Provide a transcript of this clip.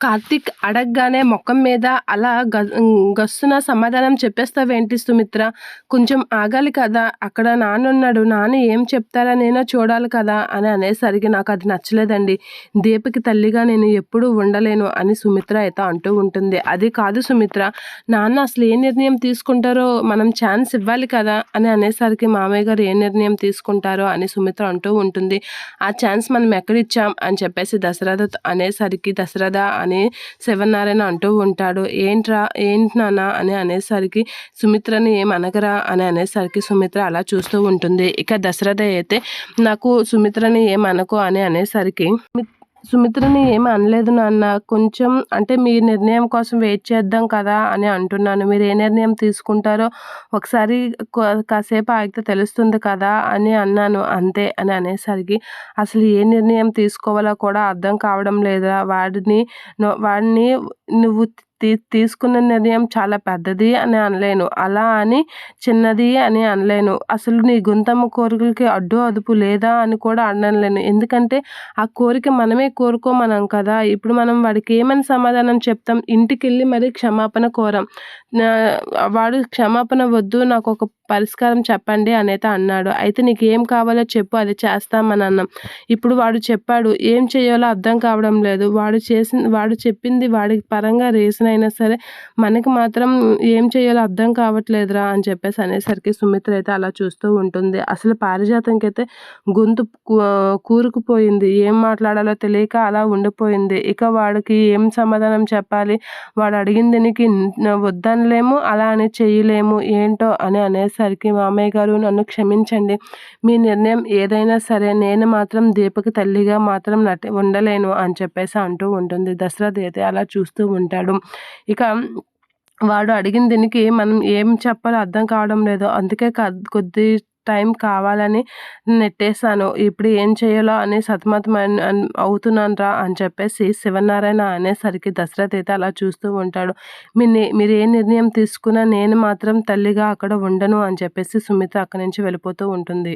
కార్తీక్ అడగగానే ముఖం మీద అలా గ గస్సున సమాధానం చెప్పేస్తావేంటి సుమిత్ర? కొంచెం ఆగాలి కదా అక్కడ నాన్న ఉన్నాడు నాన్న ఏం చెప్తారా నేనో చూడాలి కదా అని అనేసరికి నాకు అది నచ్చలేదండి. దీపకి తల్లిగా నేను ఎప్పుడూ ఉండలేను అని సుమిత్ర అయితే అంటూ ఉంటుంది. అది కాదు సుమిత్ర నాన్న అసలు ఏ నిర్ణయం తీసుకుంటారో మనం ఛాన్స్ ఇవ్వాలి కదా అని అనేసరికి మామయ్య గారు ఏ నిర్ణయం తీసుకుంటారో అని సుమిత్ర అంటూ ఉంటుంది. ఆ ఛాన్స్ మనం ఎక్కడిచ్చాం అని చెప్పేసి దశరథ అనేసరికి దశరథ అని శివనారాయణ అంటూ ఉంటాడు. ఏంట్రా? ఏంటి నాన్న? అని అనేసరికి సుమిత్రని ఏమనగరా అని అనేసరికి సుమిత్ర అలా చూస్తూ ఉంటుంది. ఇక దశరథ అయితే నాకు సుమిత్రని ఏమనకు అని అనేసరికి సుమిత్రని ఏమి అనలేదు నాన్న. కొంచెం అంటే మీ నిర్ణయం కోసం వెయిట్ చేద్దాం కదా అని అంటున్నాను. మీరు ఏ నిర్ణయం తీసుకుంటారో ఒకసారి కాసేపు ఆగితే తెలుస్తుంది కదా అని అన్నాను. అంతే అని అనేసరికి అసలు ఏ నిర్ణయం తీసుకోవాలో కూడా అర్థం కావడం లేదా? వాడిని వాడిని నువ్వు తీ తీసుకున్న నిర్ణయం చాలా పెద్దది అని అనలేను. అలా అని చిన్నది అని అనలేను. అసలు నీ గుంతమ్మ కోరికలకి అడ్డు అదుపు లేదా అని కూడా అనలేను. ఎందుకంటే ఆ కోరిక మనమే కోరుకోమనం కదా. ఇప్పుడు మనం వాడికి ఏమని సమాధానం చెప్తాం? ఇంటికి వెళ్ళి మరీ క్షమాపణ కోరం. వాడు క్షమాపణ వద్దు నాకు ఒక పరిష్కారం చెప్పండి అనైతే అన్నాడు. అయితే నీకు ఏం కావాలో చెప్పు అది చేస్తామని అన్నాం. ఇప్పుడు వాడు చెప్పాడు ఏం చేయాలో అర్థం కావడం లేదు. వాడు చేసిన వాడు చెప్పింది వాడికి పరంగా రీజన్ అయినా సరే మనకి మాత్రం ఏం చేయాలో అర్థం కావట్లేదురా అని చెప్పేసి అనేసరికి సుమిత్ర అయితే అలా చూస్తూ ఉంటుంది. అసలు పారిజాతంకి అయితే గొంతు కూరుకుపోయింది. ఏం మాట్లాడాలో తెలియక అలా ఉండిపోయింది. ఇక వాడికి ఏం సమాధానం చెప్పాలి? వాడు అడిగిన దీనికి వద్దనలేము అలా అని చేయలేము ఏంటో అని అనేసరికి మామయ్య గారు నన్ను క్షమించండి. మీ నిర్ణయం ఏదైనా సరే నేను మాత్రం దీపకి తల్లిగా మాత్రం నటి ఉండలేను అని చెప్పేసి అంటూ ఉంటుంది. దశరథ్ అయితే అలా చేస్తూ ఉంటాడు. ఇక వాడు అడిగిన దీనికి మనం ఏం చెప్పాలో అర్థం కావడం లేదు. అందుకే కొద్ది టైం కావాలని నెట్టేశాను. ఇప్పుడు ఏం చేయాలో అని సతమతం అవుతున్నాను రా అని చెప్పేసి శివనారాయణ అనేసరికి దశరథ్ అయితే అలా చూస్తూ ఉంటాడు. మీ మీరు ఏ నిర్ణయం తీసుకున్నా నేను మాత్రం తల్లిగా అక్కడ ఉండను అని చెప్పేసి సుమిత అక్కడి నుంచి వెళ్ళిపోతూ ఉంటుంది.